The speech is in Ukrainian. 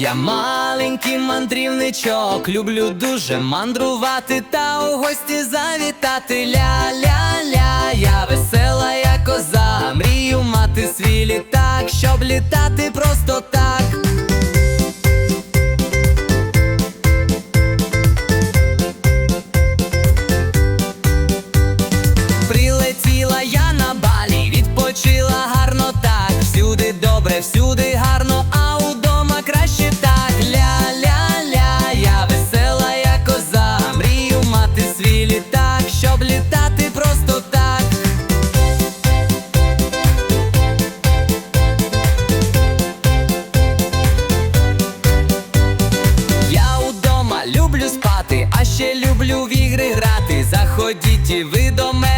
Я маленький мандрівничок, люблю дуже мандрувати та у гості завітати. Ля-ля-ля, я весела, я коза, мрію мати свій літак, щоб літати просто так. Прилетіла я на балі, відпочила гарно так. Всюди добре, всюди а ще люблю в ігри грати. Заходіть і ви до мене